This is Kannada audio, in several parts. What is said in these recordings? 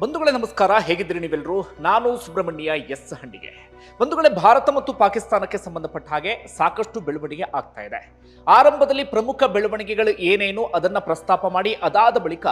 ಬಂಧುಗಳೇ ನಮಸ್ಕಾರ, ಹೇಗಿದ್ದೀರಿ ನೀವೆಲ್ಲರೂ ನಾನು ಸುಬ್ರಹ್ಮಣ್ಯ ಎಸ್ ಹಂಡಿಗೆ ಬಂಧುಗಳೇ, ಭಾರತ ಮತ್ತು ಪಾಕಿಸ್ತಾನಕ್ಕೆ ಸಂಬಂಧಪಟ್ಟ ಹಾಗೆ ಸಾಕಷ್ಟು ಬೆಳವಣಿಗೆ ಆಗ್ತಾ ಇದೆ. ಆರಂಭದಲ್ಲಿ ಪ್ರಮುಖ ಬೆಳವಣಿಗೆಗಳು ಏನೇನು ಅದನ್ನ ಪ್ರಸ್ತಾಪ ಮಾಡಿ, ಅದಾದ ಬಳಿಕ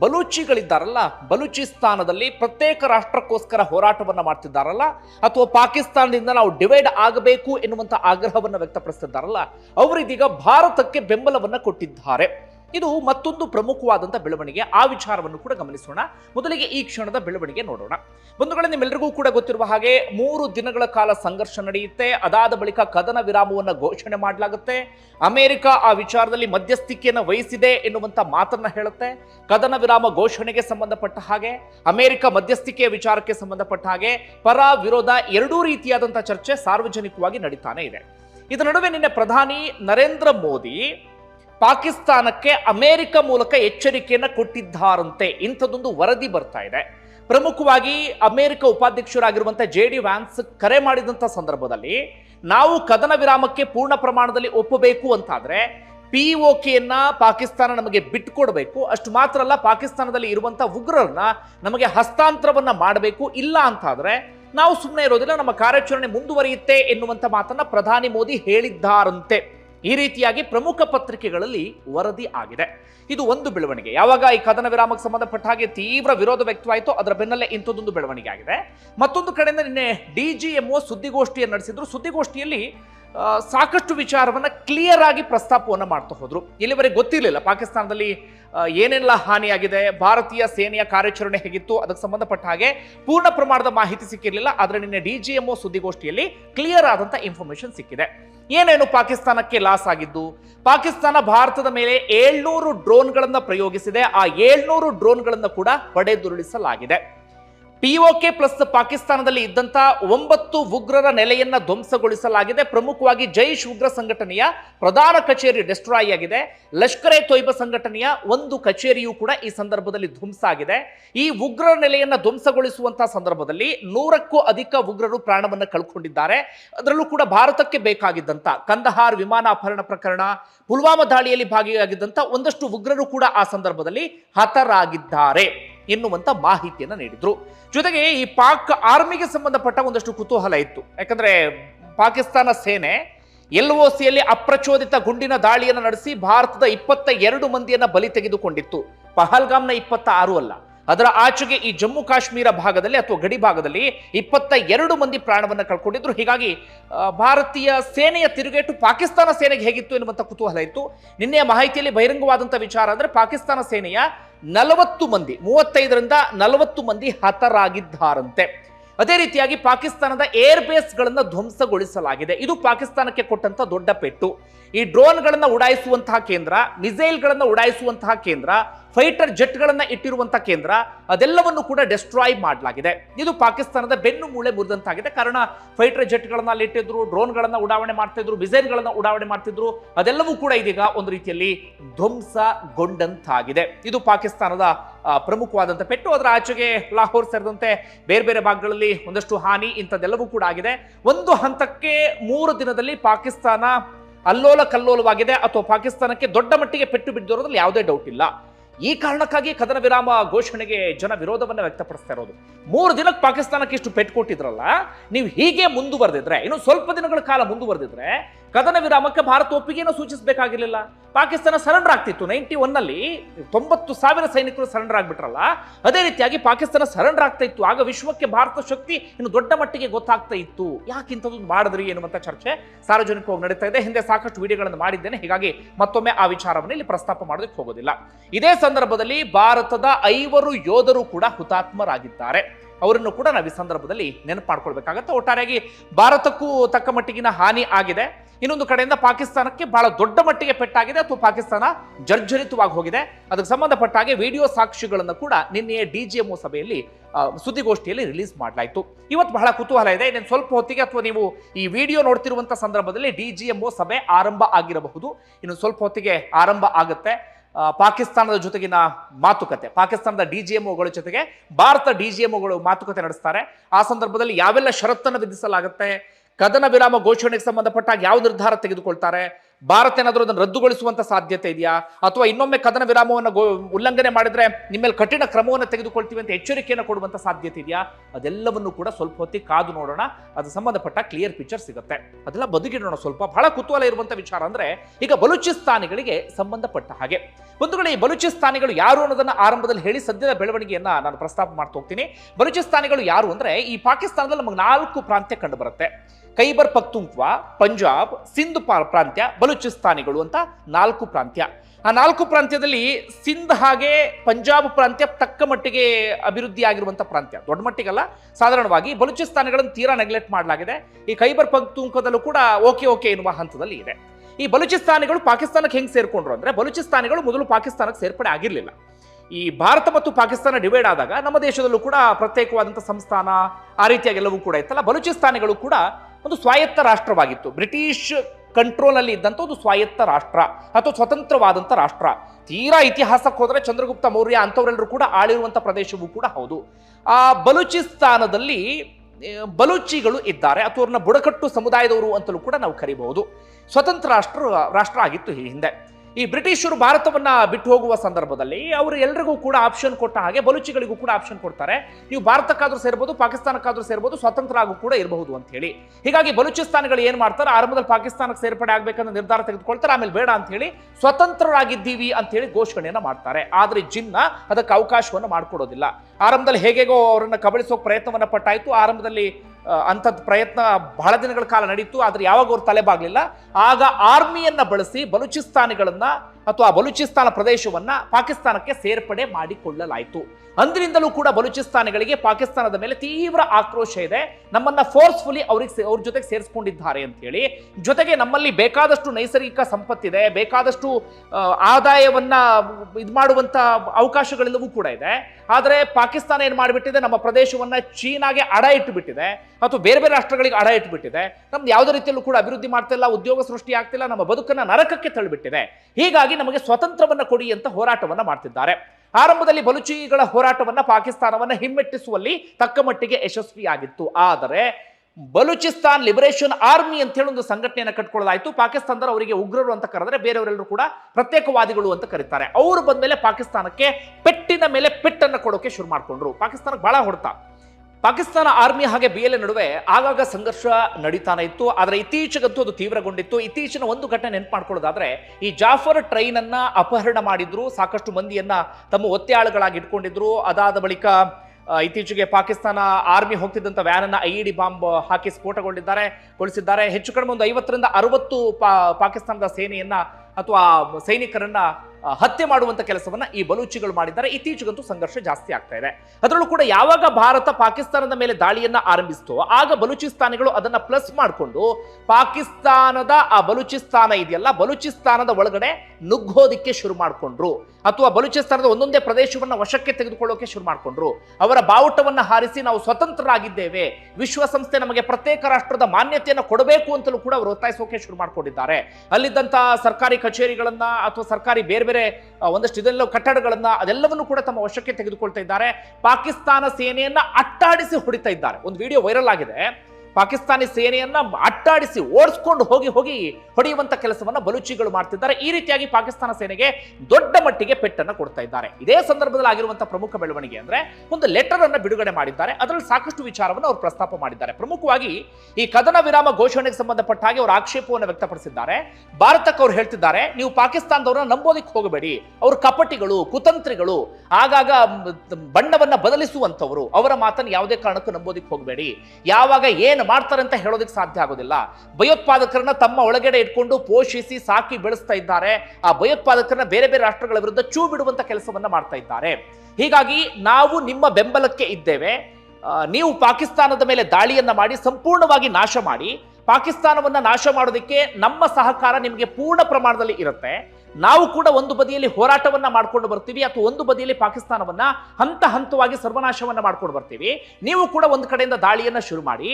ಬಲೂಚಿಗಳಿದ್ದಾರಲ್ಲ ಬಲೂಚಿಸ್ತಾನದಲ್ಲಿ ಪ್ರತ್ಯೇಕ ರಾಷ್ಟ್ರಕ್ಕೋಸ್ಕರ ಹೋರಾಟವನ್ನ ಮಾಡ್ತಿದ್ದಾರಲ್ಲ, ಅಥವಾ ಪಾಕಿಸ್ತಾನದಿಂದ ನಾವು ಡಿವೈಡ್ ಆಗಬೇಕು ಎನ್ನುವಂತ ಆಗ್ರಹವನ್ನು ವ್ಯಕ್ತಪಡಿಸ್ತಿದ್ದಾರಲ್ಲ, ಅವರಿದೀಗ ಭಾರತಕ್ಕೆ ಬೆಂಬಲವನ್ನ ಕೊಟ್ಟಿದ್ದಾರೆ. ಇದು ಮತ್ತೊಂದು ಪ್ರಮುಖವಾದಂಥ ಬೆಳವಣಿಗೆ. ಆ ವಿಚಾರವನ್ನು ಕೂಡ ಗಮನಿಸೋಣ. ಮೊದಲಿಗೆ ಈ ಕ್ಷಣದ ಬೆಳವಣಿಗೆ ನೋಡೋಣ. ಬಂಧುಗಳೇ ನಿಮ್ಮೆಲ್ಲರಿಗೂ ಕೂಡ ಗೊತ್ತಿರುವ ಹಾಗೆ ಮೂರು ದಿನಗಳ ಕಾಲ ಸಂಘರ್ಷ ನಡೆಯುತ್ತೆ. ಅದಾದ ಬಳಿಕ ಕದನ ವಿರಾಮವನ್ನು ಘೋಷಣೆ ಮಾಡಲಾಗುತ್ತೆ. ಅಮೆರಿಕ ಆ ವಿಚಾರದಲ್ಲಿ ಮಧ್ಯಸ್ಥಿಕೆಯನ್ನು ವಹಿಸಿದೆ ಎನ್ನುವಂಥ ಮಾತನ್ನ ಹೇಳುತ್ತೆ. ಕದನ ವಿರಾಮ ಘೋಷಣೆಗೆ ಸಂಬಂಧಪಟ್ಟ ಹಾಗೆ, ಅಮೆರಿಕ ಮಧ್ಯಸ್ಥಿಕೆಯ ವಿಚಾರಕ್ಕೆ ಸಂಬಂಧಪಟ್ಟ ಹಾಗೆ ಪರ ವಿರೋಧ ಎರಡೂ ರೀತಿಯಾದಂಥ ಚರ್ಚೆ ಸಾರ್ವಜನಿಕವಾಗಿ ನಡೀತಾನೆ ಇದೆ. ಇದರ ನಡುವೆ ನಿನ್ನೆ ಪ್ರಧಾನಿ ನರೇಂದ್ರ ಮೋದಿ ಪಾಕಿಸ್ತಾನಕ್ಕೆ ಅಮೆರಿಕ ಮೂಲಕ ಎಚ್ಚರಿಕೆಯನ್ನು ಕೊಟ್ಟಿದ್ದಾರಂತೆ. ಇಂಥದ್ದೊಂದು ವರದಿ ಬರ್ತಾ ಇದೆ. ಪ್ರಮುಖವಾಗಿ ಅಮೆರಿಕ ಉಪಾಧ್ಯಕ್ಷರಾಗಿರುವಂಥ ಜೆ ಡಿ ವ್ಯಾನ್ಸ್ ಕರೆ ಮಾಡಿದಂಥ ಸಂದರ್ಭದಲ್ಲಿ ನಾವು ಕದನ ವಿರಾಮಕ್ಕೆ ಪೂರ್ಣ ಪ್ರಮಾಣದಲ್ಲಿ ಒಪ್ಪಬೇಕು ಅಂತಾದ್ರೆ ಪಿ ಒ ಪಾಕಿಸ್ತಾನ ನಮಗೆ ಬಿಟ್ಟುಕೊಡಬೇಕು. ಅಷ್ಟು ಮಾತ್ರ ಅಲ್ಲ, ಪಾಕಿಸ್ತಾನದಲ್ಲಿ ಇರುವಂಥ ಉಗ್ರರನ್ನ ನಮಗೆ ಹಸ್ತಾಂತರವನ್ನ ಮಾಡಬೇಕು. ಇಲ್ಲ ಅಂತಾದರೆ ನಾವು ಸುಮ್ಮನೆ ಇರೋದಿಲ್ಲ, ನಮ್ಮ ಕಾರ್ಯಾಚರಣೆ ಮುಂದುವರಿಯುತ್ತೆ ಎನ್ನುವಂಥ ಮಾತನ್ನ ಪ್ರಧಾನಿ ಮೋದಿ ಹೇಳಿದ್ದಾರಂತೆ. ಈ ರೀತಿಯಾಗಿ ಪ್ರಮುಖ ಪತ್ರಿಕೆಗಳಲ್ಲಿ ವರದಿ ಆಗಿದೆ. ಇದು ಒಂದು ಬೆಳವಣಿಗೆ. ಯಾವಾಗ ಈ ಕದನ ವಿರಾಮಕ್ಕೆ ಸಂಬಂಧಪಟ್ಟ ಹಾಗೆ ತೀವ್ರ ವಿರೋಧ ವ್ಯಕ್ತವಾಯಿತು ಅದರ ಬೆನ್ನಲ್ಲೇ ಇಂಥದ್ದೊಂದು ಬೆಳವಣಿಗೆ ಆಗಿದೆ. ಮತ್ತೊಂದು ಕಡೆಯಿಂದ ನಿನ್ನೆ ಡಿ ಜಿ ಎಂ ಒ ಸುದ್ದಿಗೋಷ್ಠಿಯನ್ನು ನಡೆಸಿದ್ರು. ಸುದ್ದಿಗೋಷ್ಠಿಯಲ್ಲಿ ಸಾಕಷ್ಟು ವಿಚಾರವನ್ನ ಕ್ಲಿಯರ್ ಆಗಿ ಪ್ರಸ್ತಾಪವನ್ನು ಮಾಡ್ತಾ ಹೋದ್ರು. ಇಲ್ಲಿವರೆಗೆ ಗೊತ್ತಿರಲಿಲ್ಲ. ಪಾಕಿಸ್ತಾನದಲ್ಲಿ ಏನೆಲ್ಲ ಹಾನಿಯಾಗಿದೆ, ಭಾರತೀಯ ಸೇನೆಯ ಕಾರ್ಯಾಚರಣೆ ಹೇಗಿತ್ತು, ಅದಕ್ಕೆ ಸಂಬಂಧಪಟ್ಟ ಹಾಗೆ ಪೂರ್ಣ ಪ್ರಮಾಣದ ಮಾಹಿತಿ ಸಿಕ್ಕಿರಲಿಲ್ಲ. ಆದರೆ ನಿನ್ನೆ ಡಿ ಜಿ ಎಂ ಒ ಸುದ್ದಿಗೋಷ್ಠಿಯಲ್ಲಿ ಕ್ಲಿಯರ್ ಆದಂಥ ಇನ್ಫಾರ್ಮೇಶನ್ ಸಿಕ್ಕಿದೆ. ಏನೇನು ಪಾಕಿಸ್ತಾನಕ್ಕೆ ಲಾಸ್ ಆಗಿದ್ದು? ಪಾಕಿಸ್ತಾನ ಭಾರತದ ಮೇಲೆ ಏಳ್ನೂರು ಡ್ರೋನ್ಗಳನ್ನು ಪ್ರಯೋಗಿಸಿದೆ. ಆ ಏಳ್ನೂರು ಡ್ರೋನ್ಗಳನ್ನು ಕೂಡ ಹೊಡೆದುರುಳಿಸಲಾಗಿದೆ ಪಿಒಕೆ ಪ್ಲಸ್ ಪಾಕಿಸ್ತಾನದಲ್ಲಿ ಇದ್ದಂತ ಒಂಬತ್ತು ಉಗ್ರರ ನೆಲೆಯನ್ನ ಧ್ವಂಸಗೊಳಿಸಲಾಗಿದೆ. ಪ್ರಮುಖವಾಗಿ ಜೈಷ್ ಉಗ್ರ ಸಂಘಟನೆಯ ಪ್ರಧಾನ ಕಚೇರಿ ಡೆಸ್ಟ್ರಾಯ್ ಆಗಿದೆ. ಲಷ್ಕರ್ ಎ ತೊಯ್ಬಾ ಸಂಘಟನೆಯ ಒಂದು ಕಚೇರಿಯೂ ಕೂಡ ಈ ಸಂದರ್ಭದಲ್ಲಿ ಧ್ವಂಸ ಆಗಿದೆ. ಈ ಉಗ್ರರ ನೆಲೆಯನ್ನ ಧ್ವಂಸಗೊಳಿಸುವಂತಹ ಸಂದರ್ಭದಲ್ಲಿ ನೂರಕ್ಕೂ ಅಧಿಕ ಉಗ್ರರು ಪ್ರಾಣವನ್ನು ಕಳ್ಕೊಂಡಿದ್ದಾರೆ. ಅದರಲ್ಲೂ ಕೂಡ ಭಾರತಕ್ಕೆ ಬೇಕಾಗಿದ್ದಂತ ಕಂದಹಾರ್ ವಿಮಾನ ಅಪಹರಣ ಪ್ರಕರಣ, ಪುಲ್ವಾಮಾ ದಾಳಿಯಲ್ಲಿ ಭಾಗಿಯಾಗಿದ್ದಂತ ಒಂದಷ್ಟು ಉಗ್ರರು ಕೂಡ ಆ ಸಂದರ್ಭದಲ್ಲಿ ಹತರಾಗಿದ್ದಾರೆ. ಎನ್ನುವಂತ ಮಾಹಿತಿಯನ್ನು ನೀಡಿದ್ರು. ಜೊತೆಗೆ ಈ ಪಾಕ್ ಆರ್ಮಿಗೆ ಸಂಬಂಧಪಟ್ಟ ಒಂದಷ್ಟು ಕುತೂಹಲ ಇತ್ತು. ಯಾಕಂದ್ರೆ ಪಾಕಿಸ್ತಾನ ಸೇನೆ ಎಲ್ ಒ ಸಿಯಲ್ಲಿ ಅಪ್ರಚೋದಿತ ಗುಂಡಿನ ದಾಳಿಯನ್ನು ನಡೆಸಿ ಭಾರತದ ಇಪ್ಪತ್ತ ಎರಡು ಮಂದಿಯನ್ನ ಬಲಿ ತೆಗೆದುಕೊಂಡಿತ್ತು. ಪಹಲ್ಗಾಮ್ನ ಇಪ್ಪತ್ತ ಆರು ಅಲ್ಲ. ಅದರ ಆಚೆಗೆ ಈ ಜಮ್ಮು ಕಾಶ್ಮೀರ ಭಾಗದಲ್ಲಿ ಅಥವಾ ಗಡಿ ಭಾಗದಲ್ಲಿ ಇಪ್ಪತ್ತ ಎರಡು ಮಂದಿ ಪ್ರಾಣವನ್ನು ಕಳ್ಕೊಂಡಿದ್ರು. ಹೀಗಾಗಿ ಭಾರತೀಯ ಸೇನೆಯ ತಿರುಗೇಟು ಪಾಕಿಸ್ತಾನ ಸೇನೆಗೆ ಹೇಗಿತ್ತು ಎನ್ನುವಂಥ ಕುತೂಹಲ ಇತ್ತು. ನಿನ್ನೆಯ ಮಾಹಿತಿಯಲ್ಲಿ ಬಹಿರಂಗವಾದಂಥ ವಿಚಾರ ಅಂದ್ರೆ ಪಾಕಿಸ್ತಾನ ಸೇನೆಯ ನಲವತ್ತು ಮಂದಿ, ಮೂವತ್ತೈದರಿಂದ ನಲವತ್ತು ಮಂದಿ ಹತರಾಗಿದ್ದಾರಂತೆ. ಅದೇ ರೀತಿಯಾಗಿ ಪಾಕಿಸ್ತಾನದ ಏರ್ ಬೇಸ್ಗಳನ್ನು ಧ್ವಂಸಗೊಳಿಸಲಾಗಿದೆ. ಇದು ಪಾಕಿಸ್ತಾನಕ್ಕೆ ಕೊಟ್ಟಂತ ದೊಡ್ಡ ಪೆಟ್ಟು. ಈ ಡ್ರೋನ್ಗಳನ್ನ ಉಡಾಯಿಸುವಂತಹ ಕೇಂದ್ರ, ಮಿಸೈಲ್ಗಳನ್ನ ಉಡಾಯಿಸುವಂತಹ ಕೇಂದ್ರ, ಫೈಟರ್ ಜೆಟ್ಗಳನ್ನ ಇಟ್ಟಿರುವಂತಹ ಕೇಂದ್ರ, ಅದೆಲ್ಲವನ್ನು ಕೂಡ ಡೆಸ್ಟ್ರಾಯ್ ಮಾಡಲಾಗಿದೆ. ಇದು ಪಾಕಿಸ್ತಾನದ ಬೆನ್ನು ಮೂಳೆ ಮುರಿದಂತಾಗಿದೆ. ಕಾರಣ ಫೈಟರ್ ಜೆಟ್ಗಳನ್ನ ಅಲ್ಲಿ ಇಟ್ಟಿದ್ರು, ಡ್ರೋನ್ಗಳನ್ನ ಉಡಾವಣೆ ಮಾಡ್ತಿದ್ರು ಮಿಸೈಲ್ಗಳನ್ನ ಉಡಾವಣೆ ಮಾಡ್ತಿದ್ರು ಅದೆಲ್ಲವೂ ಕೂಡ ಇದೀಗ ಒಂದು ರೀತಿಯಲ್ಲಿ ಧ್ವಂಸಗೊಂಡಂತಾಗಿದೆ. ಇದು ಪಾಕಿಸ್ತಾನದ ಪ್ರಮುಖವಾದಂಥ ಪೆಟ್ಟು. ಅದರ ಆಚೆಗೆ ಲಾಹೋರ್ ಸೇರಿದಂತೆ ಬೇರೆ ಬೇರೆ ಭಾಗಗಳಲ್ಲಿ ಒಂದಷ್ಟು ಹಾನಿ ಇಂಥದ್ದೆಲ್ಲವೂ ಕೂಡ ಆಗಿದೆ. ಒಂದು ಹಂತಕ್ಕೆ ಮೂರು ದಿನದಲ್ಲಿ ಪಾಕಿಸ್ತಾನ ಅಲ್ಲೋಲ ಕಲ್ಲೋಲವಾಗಿದೆ. ಅಥವಾ ಪಾಕಿಸ್ತಾನಕ್ಕೆ ದೊಡ್ಡ ಮಟ್ಟಿಗೆ ಪೆಟ್ಟು ಬಿದ್ದಿರೋದ್ರಲ್ಲಿ ಯಾವುದೇ ಡೌಟ್ ಇಲ್ಲ. ಈ ಕಾರಣಕ್ಕಾಗಿ ಕದನ ವಿರಾಮ ಘೋಷಣೆಗೆ ಜನ ವಿರೋಧವನ್ನು ವ್ಯಕ್ತಪಡಿಸ್ತಾ ಇರೋದು. ಮೂರು ದಿನಕ್ಕೆ ಪಾಕಿಸ್ತಾನಕ್ಕೆ ಇಷ್ಟು ಪೆಟ್ಟು ಕೊಟ್ಟಿದ್ರಲ್ಲ, ನೀವು ಹೀಗೆ ಮುಂದುವರೆದಿದ್ರೆ, ಇನ್ನು ಸ್ವಲ್ಪ ದಿನಗಳ ಕಾಲ ಮುಂದುವರೆದಿದ್ರೆ ಕದನ ವಿರಾಮಕ್ಕೆ ಭಾರತ ಒಪ್ಪಿಗೆಯನ್ನು ಸೂಚಿಸಬೇಕಾಗಿರಲಿಲ್ಲ. ಪಾಕಿಸ್ತಾನ ಸರೆಂಡರ್ ಆಗ್ತಿತ್ತು. ನೈಂಟಿ ಒನ್ನಲ್ಲಿ ತೊಂಬತ್ತು ಸಾವಿರ ಸೈನಿಕರು ಸರೆಂಡರ್ ಆಗಿಬಿಟ್ರಲ್ಲ, ಅದೇ ರೀತಿಯಾಗಿ ಪಾಕಿಸ್ತಾನ ಸರೆಂಡರ್ ಆಗ್ತಾ ಇತ್ತು. ಆಗ ವಿಶ್ವಕ್ಕೆ ಭಾರತ ಶಕ್ತಿ ಇನ್ನು ದೊಡ್ಡ ಮಟ್ಟಿಗೆ ಗೊತ್ತಾಗ್ತಾ ಇತ್ತು. ಯಾಕೆ ಇಂಥದ್ದು ಮಾಡಿದ್ರಿ ಎನ್ನುವಂಥ ಚರ್ಚೆ ಸಾರ್ವಜನಿಕವಾಗಿ ನಡೀತಾ ಇದೆ. ಹಿಂದೆ ಸಾಕಷ್ಟು ವಿಡಿಯೋಗಳನ್ನು ಮಾಡಿದ್ದೇನೆ. ಹೀಗಾಗಿ ಮತ್ತೊಮ್ಮೆ ಆ ವಿಚಾರವನ್ನು ಇಲ್ಲಿ ಪ್ರಸ್ತಾಪ ಮಾಡೋದಕ್ಕೆ ಹೋಗೋದಿಲ್ಲ. ಇದೇ ಸಂದರ್ಭದಲ್ಲಿ ಭಾರತದ ಐವರು ಯೋಧರು ಕೂಡ ಹುತಾತ್ಮರಾಗಿದ್ದಾರೆ. ಅವರನ್ನು ಕೂಡ ನಾವು ಈ ಸಂದರ್ಭದಲ್ಲಿ ನೆನಪು ಮಾಡ್ಕೊಳ್ಬೇಕಾಗತ್ತೆ ಒಟ್ಟಾರೆಯಾಗಿ ಭಾರತಕ್ಕೂ ತಕ್ಕ ಮಟ್ಟಿಗಿನ ಹಾನಿ ಆಗಿದೆ. ಇನ್ನೊಂದು ಕಡೆಯಿಂದ ಪಾಕಿಸ್ತಾನಕ್ಕೆ ಬಹಳ ದೊಡ್ಡ ಮಟ್ಟಿಗೆ ಪೆಟ್ಟಾಗಿದೆ ಅಥವಾ ಪಾಕಿಸ್ತಾನ ಜರ್ಜರಿತವಾಗಿ ಹೋಗಿದೆ. ಅದಕ್ಕೆ ಸಂಬಂಧಪಟ್ಟ ಹಾಗೆ ವಿಡಿಯೋ ಸಾಕ್ಷಿಗಳನ್ನು ಕೂಡ ನಿನ್ನೆಯ ಡಿ ಜಿ ಎಂ ಸಭೆಯಲ್ಲಿ ಸುದ್ದಿಗೋಷ್ಠಿಯಲ್ಲಿ ರಿಲೀಸ್ ಮಾಡಲಾಯಿತು. ಇವತ್ತು ಬಹಳ ಕುತೂಹಲ ಇದೆ. ಇನ್ನೇನು ಸ್ವಲ್ಪ ಹೊತ್ತಿಗೆ ಅಥವಾ ನೀವು ಈ ವಿಡಿಯೋ ನೋಡ್ತಿರುವಂತಹ ಸಂದರ್ಭದಲ್ಲಿ ಡಿ ಜಿ ಸಭೆ ಆರಂಭ ಆಗಿರಬಹುದು. ಇನ್ನೊಂದು ಸ್ವಲ್ಪ ಹೊತ್ತಿಗೆ ಆರಂಭ ಆಗುತ್ತೆ. ಪಾಕಿಸ್ತಾನದ ಜೊತೆಗಿನ ಮಾತುಕತೆ. ಪಾಕಿಸ್ತಾನದ ಡಿ ಜಿ ಎಂಒಗಳ ಜೊತೆಗೆ ಭಾರತ ಡಿ ಜಿ ಎಂಒಗಳು ಮಾತುಕತೆ ನಡೆಸ್ತಾರೆ. ಆ ಸಂದರ್ಭದಲ್ಲಿ ಯಾವೆಲ್ಲ ಷರತ್ತನ್ನು ವಿಧಿಸಲಾಗುತ್ತೆ? ಕದನ ವಿರಾಮ ಘೋಷಣೆಗೆ ಸಂಬಂಧಪಟ್ಟಾಗ ಯಾವ ನಿರ್ಧಾರ ತೆಗೆದುಕೊಳ್ತಾರೆ? ಭಾರತ ಏನಾದರೂ ಅದನ್ನು ರದ್ದುಗೊಳಿಸುವಂತ ಸಾಧ್ಯತೆ ಇದೆಯಾ? ಅಥವಾ ಇನ್ನೊಮ್ಮೆ ಕದನ ವಿರಾಮವನ್ನು ಉಲ್ಲಂಘನೆ ಮಾಡಿದ್ರೆ ನಿಮ್ಮ ಮೇಲೆ ಕಠಿಣ ಕ್ರಮವನ್ನು ತೆಗೆದುಕೊಳ್ತೀವಿ ಅಂತ ಎಚ್ಚರಿಕೆಯನ್ನು ಕೊಡುವಂತ ಸಾಧ್ಯತೆ ಇದೆಯಾ? ಅದೆಲ್ಲವನ್ನು ಕೂಡ ಸ್ವಲ್ಪ ಹೊತ್ತಿಗೆ ಕಾದು ನೋಡೋಣ. ಅದು ಸಂಬಂಧಪಟ್ಟ ಕ್ಲಿಯರ್ ಪಿಕ್ಚರ್ ಸಿಗುತ್ತೆ. ಅದೆಲ್ಲ ಬದುಕಿಡೋಣ ಸ್ವಲ್ಪ. ಬಹಳ ಕುತೂಹಲ ಇರುವಂತ ವಿಚಾರ ಅಂದ್ರೆ ಈಗ ಬಲೂಚಿಸ್ತಾನಿಗಳಿಗೆ ಸಂಬಂಧಪಟ್ಟ ಹಾಗೆ. ಬಂಧುಗಳು, ಈ ಬಲೂಚಿಸ್ತಾನಿಗಳು ಯಾರು ಅನ್ನೋದನ್ನ ಆರಂಭದಲ್ಲಿ ಹೇಳಿ ಸದ್ಯದ ಬೆಳವಣಿಗೆಯನ್ನ ನಾನು ಪ್ರಸ್ತಾಪ ಮಾಡ್ತಾ ಹೋಗ್ತೀನಿ. ಬಲೂಚಿಸ್ತಾನಿಗಳು ಯಾರು ಅಂದ್ರೆ ಈ ಪಾಕಿಸ್ತಾನದಲ್ಲಿ ನಮಗೆ ನಾಲ್ಕು ಪ್ರಾಂತ್ಯ ಕಂಡು ಬರುತ್ತೆ ಖೈಬರ್ ಪಕ್ತುಂಕ್ವಾ ಪಂಜಾಬ್, ಸಿಂಧು ಪ್ರಾಂತ್ಯ ಬಲೂಚಿಸ್ತಾನಿಗಳು ಅಂತ ನಾಲ್ಕು ಪ್ರಾಂತ್ಯ. ಆ ನಾಲ್ಕು ಪ್ರಾಂತ್ಯದಲ್ಲಿ ಸಿಂಧ್ ಹಾಗೆ ಪಂಜಾಬ್ ಪ್ರಾಂತ್ಯ ತಕ್ಕ ಮಟ್ಟಿಗೆ ಅಭಿವೃದ್ಧಿ ಆಗಿರುವಂಥ ಪ್ರಾಂತ್ಯ. ದೊಡ್ಡ ಮಟ್ಟಿಗಲ್ಲ, ಸಾಧಾರಣವಾಗಿ ಬಲೂಚಿಸ್ತಾನಗಳನ್ನು ತೀರಾ ನೆಗ್ಲೆಕ್ಟ್ ಮಾಡಲಾಗಿದೆ. ಈ ಖೈಬರ್ ಪಂಕ್ತುಂಕದಲ್ಲೂ ಕೂಡ ಓಕೆ ಓಕೆ ಎನ್ನುವ ಹಂತದಲ್ಲಿ ಇದೆ. ಈ ಬಲೂಚಿಸ್ತಾನಿಗಳು ಪಾಕಿಸ್ತಾನಕ್ಕೆ ಹೆಂಗೆ ಸೇರ್ಕೊಂಡ್ರು ಅಂದ್ರೆ ಬಲೂಚಿಸ್ತಾನಿಗಳು ಮೊದಲು ಪಾಕಿಸ್ತಾನಕ್ಕೆ ಸೇರ್ಪಡೆ ಆಗಿರಲಿಲ್ಲ. ಈ ಭಾರತ ಮತ್ತು ಪಾಕಿಸ್ತಾನ ಡಿವೈಡ್ ಆದಾಗ ನಮ್ಮ ದೇಶದಲ್ಲೂ ಕೂಡ ಪ್ರತ್ಯೇಕವಾದಂಥ ಸಂಸ್ಥಾನ ಆ ರೀತಿಯಾಗೆಲ್ಲವೂ ಕೂಡ ಇತ್ತಲ್ಲ. ಬಲೂಚಿಸ್ತಾನಿಗಳು ಕೂಡ ಒಂದು ಸ್ವಾಯತ್ತ ರಾಷ್ಟ್ರವಾಗಿತ್ತು. ಬ್ರಿಟಿಷ್ ಕಂಟ್ರೋಲಲ್ಲಿ ಇದ್ದಂಥ ಒಂದು ಸ್ವಾಯತ್ತ ರಾಷ್ಟ್ರ ಅಥವಾ ಸ್ವತಂತ್ರವಾದಂಥ ರಾಷ್ಟ್ರ. ತೀರಾ ಇತಿಹಾಸಕ್ಕೆ ಹೋದರೆ ಚಂದ್ರಗುಪ್ತ ಮೌರ್ಯ ಅಂಥವರೆಲ್ಲರೂ ಕೂಡ ಆಳಿರುವಂಥ ಪ್ರದೇಶವೂ ಕೂಡ ಹೌದು. ಆ ಬಲೂಚಿಸ್ತಾನದಲ್ಲಿ ಬಲೂಚಿಗಳು ಇದ್ದಾರೆ. ಅಥವಾ ಅವ್ರನ್ನ ಬುಡಕಟ್ಟು ಸಮುದಾಯದವರು ಅಂತಲೂ ಕೂಡ ನಾವು ಕರಿಬಹುದು. ಸ್ವತಂತ್ರ ರಾಷ್ಟ್ರ ರಾಷ್ಟ್ರ ಆಗಿತ್ತು ಈ ಹಿಂದೆ. ಈ ಬ್ರಿಟಿಷರು ಭಾರತವನ್ನ ಬಿಟ್ಟು ಹೋಗುವ ಸಂದರ್ಭದಲ್ಲಿ ಅವರು ಎಲ್ರಿಗೂ ಕೂಡ ಆಪ್ಷನ್ ಕೊಟ್ಟ ಹಾಗೆ ಬಲೂಚಿಗಳಿಗೂ ಕೂಡ ಆಪ್ಷನ್ ಕೊಡ್ತಾರೆ. ನೀವು ಭಾರತಕ್ಕಾದ್ರೂ ಸೇರ್ಬೋದು, ಪಾಕಿಸ್ತಾನಕ್ಕಾದ್ರೂ ಸೇರ್ಬೋದು ಸ್ವತಂತ್ರ ಆಗು ಕೂಡ ಇರಬಹುದು ಅಂತ ಹೇಳಿ. ಹೀಗಾಗಿ ಬಲೂಚಿಸ್ತಾನಗಳು ಏನ್ ಮಾಡ್ತಾರೆ? ಆರಂಭದಲ್ಲಿ ಪಾಕಿಸ್ತಾನಕ್ಕೆ ಸೇರ್ಪಡೆ ಆಗಬೇಕಂತ ನಿರ್ಧಾರ ತೆಗೆದುಕೊಳ್ತಾರೆ, ಆಮೇಲೆ ಬೇಡ ಅಂತ ಹೇಳಿ ಸ್ವತಂತ್ರರಾಗಿದ್ದೀವಿ ಅಂತ ಹೇಳಿ ಘೋಷಣೆಯನ್ನ ಮಾಡ್ತಾರೆ. ಆದ್ರೆ ಜಿನ್ನ ಅದಕ್ಕೆ ಅವಕಾಶವನ್ನು ಮಾಡಿಕೊಡೋದಿಲ್ಲ. ಆರಂಭದಲ್ಲಿ ಹೇಗೆಗೋ ಅವರನ್ನ ಕಬಳಿಸೋ ಪ್ರಯತ್ನವನ್ನ ಪಟ್ಟಾಯ್ತು. ಆರಂಭದಲ್ಲಿ ಅಂಥದ್ದು ಪ್ರಯತ್ನ ಬಹಳ ದಿನಗಳ ಕಾಲ ನಡೀತು ಆದರೆ ಯಾವಾಗ ಅವ್ರು ತಲೆಬಾಗ್ಲಿಲ್ಲ ಆಗ ಆರ್ಮಿಯನ್ನು ಬಳಸಿ ಬಲೂಚಿಸ್ತಾನಿಗಳನ್ನ ಅಥವಾ ಬಲೂಚಿಸ್ತಾನ ಪ್ರದೇಶವನ್ನ ಪಾಕಿಸ್ತಾನಕ್ಕೆ ಸೇರ್ಪಡೆ ಮಾಡಿಕೊಳ್ಳಲಾಯಿತು. ಅಂದಿನಿಂದಲೂ ಕೂಡ ಬಲೂಚಿಸ್ತಾನಿಗಳಿಗೆ ಪಾಕಿಸ್ತಾನದ ಮೇಲೆ ತೀವ್ರ ಆಕ್ರೋಶ ಇದೆ. ನಮ್ಮನ್ನ ಫೋರ್ಸ್ಫುಲಿ ಅವ್ರಿಗೆ ಅವ್ರ ಜೊತೆಗೆ ಸೇರಿಸ್ಕೊಂಡಿದ್ದಾರೆ ಅಂತ ಹೇಳಿ ಜೊತೆಗೆ ನಮ್ಮಲ್ಲಿ ಬೇಕಾದಷ್ಟು ನೈಸರ್ಗಿಕ ಸಂಪತ್ತಿದೆ. ಬೇಕಾದಷ್ಟು ಆದಾಯವನ್ನ ಇದು ಮಾಡುವಂತ ಅವಕಾಶಗಳೆಲ್ಲವೂ ಕೂಡ ಇದೆ. ಆದರೆ ಪಾಕಿಸ್ತಾನ ಏನು ಮಾಡಿಬಿಟ್ಟಿದೆ? ನಮ್ಮ ಪ್ರದೇಶವನ್ನ ಚೀನಾಗೆ ಅಡ ಇಟ್ಟುಬಿಟ್ಟಿದೆ ಅಥವಾ ಬೇರೆ ಬೇರೆ ರಾಷ್ಟ್ರಗಳಿಗೆ ಅಡ ಇಟ್ಟುಬಿಟ್ಟಿದೆ ನಮ್ದು ಯಾವುದೇ ರೀತಿಯಲ್ಲೂ ಕೂಡ ಅಭಿವೃದ್ಧಿ ಮಾಡ್ತಿಲ್ಲ, ಉದ್ಯೋಗ ಸೃಷ್ಟಿ ಆಗ್ತಿಲ್ಲ, ನಮ್ಮ ಬದುಕನ್ನ ನರಕಕ್ಕೆ ತಳ್ಳಿಬಿಟ್ಟಿದೆ. ಹೀಗಾಗಿ ನಮಗೆ ಸ್ವತಂತ್ರವನ್ನ ಕೊಡಿ ಅಂತ ಹೋರಾಟವನ್ನ ಮಾಡ್ತಿದ್ದಾರೆ. ಆರಂಭದಲ್ಲಿ ಬಲುಚಿಗಳ ಹೋರಾಟವನ್ನ ಪಾಕಿಸ್ತಾನವನ್ನ ಹಿಮ್ಮೆಟ್ಟಿಸುವಲ್ಲಿ ತಕ್ಕ ಮಟ್ಟಿಗೆ ಯಶಸ್ವಿಯಾಗಿತ್ತು. ಆದರೆ ಬಲೂಚಿಸ್ತಾನ್ ಲಿಬರೇಷನ್ ಆರ್ಮಿ ಅಂತ ಹೇಳಿ ಒಂದು ಸಂಘಟನೆಯನ್ನು ಕಟ್ಕೊಳ್ಳಲಾಯಿತು. ಪಾಕಿಸ್ತಾನದವರು ಅವರಿಗೆ ಉಗ್ರರು ಅಂತ ಕರೆದ್ರೆ ಬೇರೆಯವರೆಲ್ಲರೂ ಕೂಡ ಪ್ರತ್ಯೇಕವಾದಿಗಳು ಅಂತ ಕರೀತಾರೆ. ಅವರು ಬಂದ್ಮೇಲೆ ಪಾಕಿಸ್ತಾನಕ್ಕೆ ಪೆಟ್ಟಿನ ಮೇಲೆ ಪೆಟ್ಟನ್ನು ಕೊಡೋಕೆ ಶುರು ಮಾಡಿಕೊಂಡ್ರು. ಪಾಕಿಸ್ತಾನಕ್ಕೆ ಬಹಳ ಹೊಡೆತ. ಪಾಕಿಸ್ತಾನ ಆರ್ಮಿ ಹಾಗೆ ಬಿ ಎಲ್ ನಡುವೆ ಆಗಾಗ ಸಂಘರ್ಷ ನಡೀತಾನೆ ಇತ್ತು. ಆದರೆ ಇತ್ತೀಚೆಗಂತೂ ಅದು ತೀವ್ರಗೊಂಡಿತ್ತು. ಇತ್ತೀಚಿನ ಒಂದು ಘಟನೆ ನೆನ್ಪು ಮಾಡ್ಕೊಳ್ಳೋದಾದ್ರೆ ಈ ಜಾಫರ್ ಟ್ರೈನ್ ಅನ್ನ ಅಪಹರಣ ಮಾಡಿದ್ರು. ಸಾಕಷ್ಟು ಮಂದಿಯನ್ನ ತಮ್ಮ ಒತ್ತೆಯಾಳುಗಳಾಗಿ ಇಟ್ಕೊಂಡಿದ್ರು ಅದಾದ ಬಳಿಕ ಇತ್ತೀಚೆಗೆ ಪಾಕಿಸ್ತಾನ ಆರ್ಮಿ ಹೋಗ್ತಿದ್ದಂಥ ವ್ಯಾನ್ ಅನ್ನ ಐ ಡಿ ಬಾಂಬ್ ಹಾಕಿ ಸ್ಫೋಟಗೊಂಡಿದ್ದಾರೆ, ಗೊಳಿಸಿದ್ದಾರೆ. ಹೆಚ್ಚು ಕಡಿಮೆ ಒಂದು ಐವತ್ತರಿಂದ ಅರವತ್ತು ಪಾಕಿಸ್ತಾನದ ಸೇನೆಯನ್ನ ಅಥವಾ ಸೈನಿಕರನ್ನ ಹತ್ಯೆ ಮಾಡುವಂತ ಕೆಲಸವನ್ನ ಈ ಬಲೂಚಿಗಳು ಮಾಡಿದ್ದಾರೆ. ಇತ್ತೀಚೆಗಂತೂ ಸಂಘರ್ಷ ಜಾಸ್ತಿ ಆಗ್ತಾ ಇದೆ. ಅದರಲ್ಲೂ ಕೂಡ ಯಾವಾಗ ಭಾರತ ಪಾಕಿಸ್ತಾನದ ಮೇಲೆ ದಾಳಿಯನ್ನ ಆರಂಭಿಸ್ತೋ, ಆಗ ಬಲೂಚಿಸ್ತಾನಿಗಳು ಅದನ್ನ ಪ್ಲಸ್ ಮಾಡಿಕೊಂಡು ಪಾಕಿಸ್ತಾನದ ಆ ಬಲೂಚಿಸ್ತಾನ ಇದೆಯಲ್ಲ, ಬಲೂಚಿಸ್ತಾನದ ಒಳಗಡೆ ನುಗ್ಗೋದಿಕ್ಕೆ ಶುರು ಮಾಡಿಕೊಂಡ್ರು. ಅಥವಾ ಬಲೂಚಿಸ್ತಾನದ ಒಂದೊಂದೇ ಪ್ರದೇಶವನ್ನ ವಶಕ್ಕೆ ತೆಗೆದುಕೊಳ್ಳೋಕೆ ಶುರು ಮಾಡಿಕೊಂಡ್ರು. ಅವರ ಬಾವುಟವನ್ನ ಹಾರಿಸಿ ನಾವು ಸ್ವತಂತ್ರರಾಗಿದ್ದೇವೆ. ವಿಶ್ವಸಂಸ್ಥೆ ನಮಗೆ ಪ್ರತ್ಯೇಕ ರಾಷ್ಟ್ರದ ಮಾನ್ಯತೆಯನ್ನು ಕೊಡಬೇಕು ಅಂತಲೂ ಕೂಡ ಅವರು ಒತ್ತಾಯಿಸೋಕೆ ಶುರು ಮಾಡಿಕೊಂಡಿದ್ದಾರೆ. ಅಲ್ಲಿದ್ದಂತಹ ಸರ್ಕಾರಿ ಕಚೇರಿಗಳನ್ನ ಅಥವಾ ಸರ್ಕಾರಿ ಬೇರೆ ಬೇರೆ ಆ, ಒಂದಷ್ಟು ಇದೆಲ್ಲ ಕಟ್ಟಡಗಳನ್ನ ಅದೆಲ್ಲವನ್ನು ಕೂಡ ತಮ್ಮ ವಶಕ್ಕೆ ತೆಗೆದುಕೊಳ್ತಾ ಇದ್ದಾರೆ. ಪಾಕಿಸ್ತಾನ ಸೇನೆಯನ್ನ ಅಟ್ಟಾಡಿಸಿ ಹೊಡಿತಾ ಇದ್ದಾರೆ. ಒಂದು ವಿಡಿಯೋ ವೈರಲ್ ಆಗಿದೆ. ಪಾಕಿಸ್ತಾನಿ ಸೇನೆಯನ್ನ ಅಟ್ಟಾಡಿಸಿ ಓಡಿಸ್ಕೊಂಡು ಹೋಗಿ ಹೋಗಿ ಹೊಡೆಯುವಂತ ಕೆಲಸವನ್ನ ಬಲೂಚಿಗಳು ಮಾಡ್ತಿದ್ದಾರೆ. ಈ ರೀತಿಯಾಗಿ ಪಾಕಿಸ್ತಾನ ಸೇನೆಗೆ ದೊಡ್ಡ ಮಟ್ಟಿಗೆ ಪೆಟ್ಟನ್ನು ಕೊಡ್ತಾ ಇದ್ದಾರೆ. ಇದೇ ಸಂದರ್ಭದಲ್ಲಿ ಆಗಿರುವಂತಹ ಪ್ರಮುಖ ಬೆಳವಣಿಗೆ ಅಂದ್ರೆ ಒಂದು ಲೆಟರ್ ಅನ್ನು ಬಿಡುಗಡೆ ಮಾಡಿದ್ದಾರೆ. ಅದರಲ್ಲಿ ಸಾಕಷ್ಟು ವಿಚಾರವನ್ನು ಅವರು ಪ್ರಸ್ತಾಪ ಮಾಡಿದ್ದಾರೆ. ಪ್ರಮುಖವಾಗಿ ಈ ಕದನ ವಿರಾಮ ಘೋಷಣೆಗೆ ಸಂಬಂಧಪಟ್ಟ ಹಾಗೆ ಅವರು ಆಕ್ಷೇಪವನ್ನು ವ್ಯಕ್ತಪಡಿಸಿದ್ದಾರೆ. ಭಾರತಕ್ಕೆ ಅವ್ರು ಹೇಳ್ತಿದ್ದಾರೆ, ನೀವು ಪಾಕಿಸ್ತಾನದವ್ರನ್ನ ನಂಬೋದಿಕ್ಕೆ ಹೋಗಬೇಡಿ. ಅವರು ಕಪಟಿಗಳು, ಕುತಂತ್ರಿಗಳು, ಆಗಾಗ ಬಣ್ಣವನ್ನ ಬದಲಿಸುವಂತವರು ಅವರ ಮಾತನ್ನು ಯಾವುದೇ ಕಾರಣಕ್ಕೂ ನಂಬೋದಿಕ್ಕೆ ಹೋಗಬೇಡಿ. ಯಾವಾಗ ಏನು ಮಾಡ್ತಾರೆ ಅಂತ ಹೇಳೋದಕ್ಕೆ ಸಾಧ್ಯ ಆಗೋದಿಲ್ಲ. ಭಯೋತ್ಪಾದಕರನ್ನ ತಮ್ಮ ಒಳಗಡೆ ಇಟ್ಕೊಂಡು ಪೋಷಿಸಿ, ಸಾಕಿ ಬೆಳೆಸ್ತಾ ಇದ್ದಾರೆ. ಆ ಭಯೋತ್ಪಾದಕರನ್ನ ಬೇರೆ ಬೇರೆ ರಾಷ್ಟ್ರಗಳ ವಿರುದ್ಧ ಚೂ ಬಿಡುವಂತ ಕೆಲಸವನ್ನ ಮಾಡ್ತಾ ಇದ್ದಾರೆ. ಹೀಗಾಗಿ ನಾವು ನಿಮ್ಮ ಬೆಂಬಲಕ್ಕೆ ಇದ್ದೇವೆ. ನೀವು ಪಾಕಿಸ್ತಾನದ ಮೇಲೆ ದಾಳಿಯನ್ನ ಮಾಡಿ, ಸಂಪೂರ್ಣವಾಗಿ ನಾಶ ಮಾಡಿ. ಪಾಕಿಸ್ತಾನವನ್ನ ನಾಶ ಮಾಡೋದಕ್ಕೆ ನಮ್ಮ ಸಹಕಾರ ನಿಮಗೆ ಪೂರ್ಣ ಪ್ರಮಾಣದಲ್ಲಿ ಇರುತ್ತೆ. ನಾವು ಕೂಡ ಒಂದು ಬದಿಯಲ್ಲಿ ಹೋರಾಟವನ್ನ ಮಾಡ್ಕೊಂಡು ಬರ್ತೀವಿ, ಅಥವಾ ಒಂದು ಬದಿಯಲ್ಲಿ ಪಾಕಿಸ್ತಾನವನ್ನ ಹಂತ ಹಂತವಾಗಿ ಸರ್ವನಾಶವನ್ನ ಮಾಡ್ಕೊಂಡು ಬರ್ತೀವಿ. ನೀವು ಕೂಡ ಒಂದು ಕಡೆಯಿಂದ ದಾಳಿಯನ್ನ ಶುರು ಮಾಡಿ.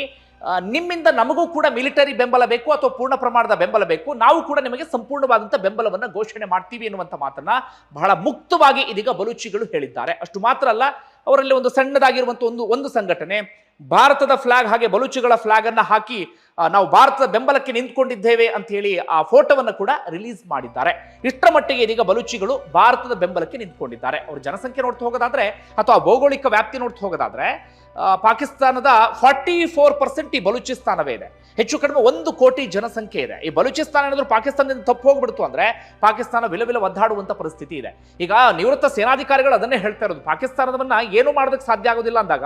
ನಿಮ್ಮಿಂದ ನಮಗೂ ಕೂಡ ಮಿಲಿಟರಿ ಬೆಂಬಲ ಬೇಕು ಅಥವಾ ಪೂರ್ಣ ಪ್ರಮಾಣದ ಬೆಂಬಲ ಬೇಕು, ನಾವು ಕೂಡ ನಿಮಗೆ ಸಂಪೂರ್ಣವಾದಂಥ ಬೆಂಬಲವನ್ನು ಘೋಷಣೆ ಮಾಡ್ತೀವಿ ಎನ್ನುವಂಥ ಮಾತನ್ನ ಬಹಳ ಮುಕ್ತವಾಗಿ ಇದೀಗ ಬಲೂಚಿಗಳು ಹೇಳಿದ್ದಾರೆ. ಅಷ್ಟು ಮಾತ್ರ ಅಲ್ಲ, ಅವರಲ್ಲಿ ಒಂದು ಸಣ್ಣದಾಗಿರುವಂಥ ಒಂದು ಒಂದು ಸಂಘಟನೆ ಭಾರತದ ಫ್ಲಾಗ್ ಹಾಗೆ ಬಲೂಚಿಗಳ ಫ್ಲಾಗ್ ಅನ್ನ ಹಾಕಿ ನಾವು ಭಾರತದ ಬೆಂಬಲಕ್ಕೆ ನಿಂತ್ಕೊಂಡಿದ್ದೇವೆ ಅಂತ ಹೇಳಿ ಆ ಫೋಟೋವನ್ನು ಕೂಡ ರಿಲೀಸ್ ಮಾಡಿದ್ದಾರೆ. ಇಷ್ಟರ ಮಟ್ಟಿಗೆ ಇದೀಗ ಬಲೂಚಿಗಳು ಭಾರತದ ಬೆಂಬಲಕ್ಕೆ ನಿಂತ್ಕೊಂಡಿದ್ದಾರೆ. ಅವ್ರ ಜನಸಂಖ್ಯೆ ನೋಡ್ತಾ ಹೋಗೋದಾದ್ರೆ ಅಥವಾ ಭೌಗೋಳಿಕ ವ್ಯಾಪ್ತಿ ನೋಡ್ತಾ ಹೋಗೋದಾದ್ರೆ ಪಾಕಿಸ್ತಾನದ ಫಾರ್ಟಿ ಫೋರ್ ಪರ್ಸೆಂಟ್ ಈ ಬಲೂಚಿಸ್ತಾನವೇ ಇದೆ. ಹೆಚ್ಚು ಕಡಿಮೆ ಒಂದು ಕೋಟಿ ಜನಸಂಖ್ಯೆ ಇದೆ. ಈ ಬಲೂಚಿಸ್ತಾನ ಏನಾದರೂ ಪಾಕಿಸ್ತಾನದಿಂದ ತಪ್ಪು ಹೋಗ್ಬಿಡ್ತು ಅಂದ್ರೆ ಪಾಕಿಸ್ತಾನ ವಿಲ ವಿಲ ಒದ್ದಾಡುವಂತ ಪರಿಸ್ಥಿತಿ ಇದೆ. ಈಗ ನಿವೃತ್ತ ಸೇನಾಧಿಕಾರಿಗಳು ಅದನ್ನೇ ಹೇಳ್ತಾ ಇರೋದು. ಪಾಕಿಸ್ತಾನದವನ್ನ ಏನು ಮಾಡೋದಕ್ಕೆ ಸಾಧ್ಯ ಆಗೋದಿಲ್ಲ ಅಂದಾಗ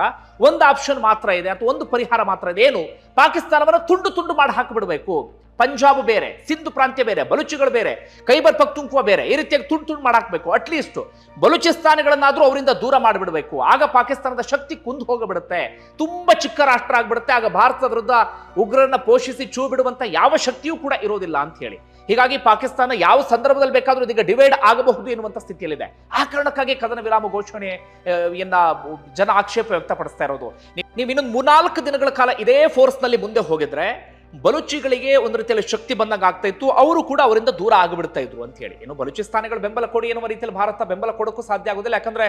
ಒಂದು ಆಪ್ಷನ್ ಮಾತ್ರ ಇದೆ, ಅಥವಾ ಒಂದು ಪರಿಹಾರ ಮಾತ್ರ ಇದೆ. ಏನು? ಪಾಕಿಸ್ತಾನವನ್ನು ತುಂಡು ತುಂಡು ಮಾಡಿ ಹಾಕಿಬಿಡ್ಬೇಕು. ಪಂಜಾಬ್ ಬೇರೆ, ಸಿಂಧು ಪ್ರಾಂತ್ಯ ಬೇರೆ, ಬಲುಚಿಗಳು ಬೇರೆ, ಕೈಬರ್ ಪಕ್ತುಂಕುವ ಬೇರೆ, ಈ ರೀತಿಯಾಗಿ ತುಂಡು ತುಂಡು ಮಾಡಾಕ್ಬೇಕು ಅಟ್ಲೀಸ್ಟ್ ಬಲೂಚಿಸ್ತಾನಗಳನ್ನಾದ್ರೂ ಅವರಿಂದ ದೂರ ಮಾಡಿಬಿಡಬೇಕು. ಆಗ ಪಾಕಿಸ್ತಾನದ ಶಕ್ತಿ ಕುಂದು ಹೋಗಿಬಿಡುತ್ತೆ, ತುಂಬಾ ಚಿಕ್ಕ ರಾಷ್ಟ್ರ ಆಗ್ಬಿಡುತ್ತೆ, ಆಗ ಭಾರತದ ವಿರುದ್ಧ ಉಗ್ರರನ್ನ ಪೋಷಿಸಿ ಚೂ ಬಿಡುವಂತ ಯಾವ ಶಕ್ತಿಯೂ ಕೂಡ ಇರೋದಿಲ್ಲ ಅಂತ ಹೇಳಿ. ಹೀಗಾಗಿ ಪಾಕಿಸ್ತಾನ ಯಾವ ಸಂದರ್ಭದಲ್ಲಿ ಬೇಕಾದ್ರೂ ಇದೀಗ ಡಿವೈಡ್ ಆಗಬಹುದು ಎನ್ನುವಂಥ ಸ್ಥಿತಿಯಲ್ಲಿದೆ. ಆ ಕಾರಣಕ್ಕಾಗಿ ಕದನ ವಿರಾಮ ಘೋಷಣೆ ಎನ್ನ ಜನ ಆಕ್ಷೇಪ ವ್ಯಕ್ತಪಡಿಸ್ತಾ ಇರೋದು. ನೀವು ಇನ್ನೊಂದು ಮೂರ್ನಾಲ್ಕು ದಿನಗಳ ಕಾಲ ಇದೇ ಫೋರ್ಸ್ನಲ್ಲಿ ಮುಂದೆ ಹೋಗಿದ್ರೆ ಬಲೂಚಿಗಳಿಗೆ ಒಂದು ರೀತಿಯಲ್ಲಿ ಶಕ್ತಿ ಬಂದಂಗೆ ಆಗ್ತಾ ಇತ್ತು. ಅವರು ಕೂಡ ಅವರಿಂದ ದೂರ ಆಗಿಬಿಡ್ತಾ ಇದ್ರು ಅಂತ ಹೇಳಿ. ಏನು ಬಲೂಚಿಸ್ತಾನಿಗಳು ಬೆಂಬಲ ಕೊಡಿ ಎನ್ನುವ ರೀತಿಯಲ್ಲಿ ಭಾರತ ಬೆಂಬಲ ಕೊಡೋಕ್ಕೂ ಸಾಧ್ಯ ಆಗೋದಿಲ್ಲ. ಯಾಕಂದ್ರೆ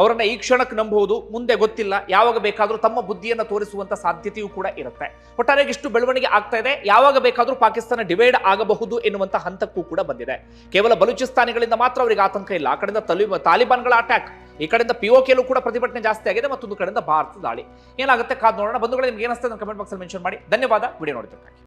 ಅವರನ್ನ ಈ ಕ್ಷಣಕ್ಕೆ ನಂಬಬಹುದು ಮುಂದೆ ಗೊತ್ತಿಲ್ಲ. ಯಾವಾಗ ಬೇಕಾದರೂ ತಮ್ಮ ಬುದ್ಧಿಯನ್ನು ತೋರಿಸುವಂತ ಸಾಧ್ಯತೆಯೂ ಕೂಡ ಇರುತ್ತೆ. ಒಟ್ಟಾರೆಗೆ ಇಷ್ಟು ಬೆಳವಣಿಗೆ ಆಗ್ತಾ ಇದೆ. ಯಾವಾಗ ಬೇಕಾದರೂ ಪಾಕಿಸ್ತಾನ ಡಿವೈಡ್ ಆಗಬಹುದು ಎನ್ನುವಂತ ಹಂತಕ್ಕೂ ಕೂಡ ಬಂದಿದೆ. ಕೇವಲ ಬಲೂಚಿಸ್ತಾನಿಗಳಿಂದ ಮಾತ್ರ ಅವರಿಗೆ ಆತಂಕ ಇಲ್ಲ. ಆ ಕಡೆಯಿಂದ ತಲಿ, ತಾಲಿಬಾನ್ಗಳ ಅಟ್ಯಾಕ್ ಈ ಕಡೆಯಿಂದ ಪಿ ಕೆಲೂ ಕೂಡ ಪ್ರತಿಭಟನೆ ಜಾಸ್ತಿ ಆಗಿದೆ ಮತ್ತೊಂದು ಕಡೆಯಿಂದ ಭಾರತ ದಾಳಿ. ಏನಾಗುತ್ತೆ ಕಾದ್ ನೋಡೋಣ. ಬಂಧುಗಳೇ, ನಿಮ್ಗೆ ಏನಿಸ್ತದೆ ಕಮೆಂಟ್ ಬಾಕ್ಸಲ್ಲಿ ಮೆನ್ಷನ್ ಮಾಡಿ. ಧನ್ಯವಾದ. ವಿಡಿಯೋ ನೋಡಿದ್ದಕ್ಕಾಗಿ.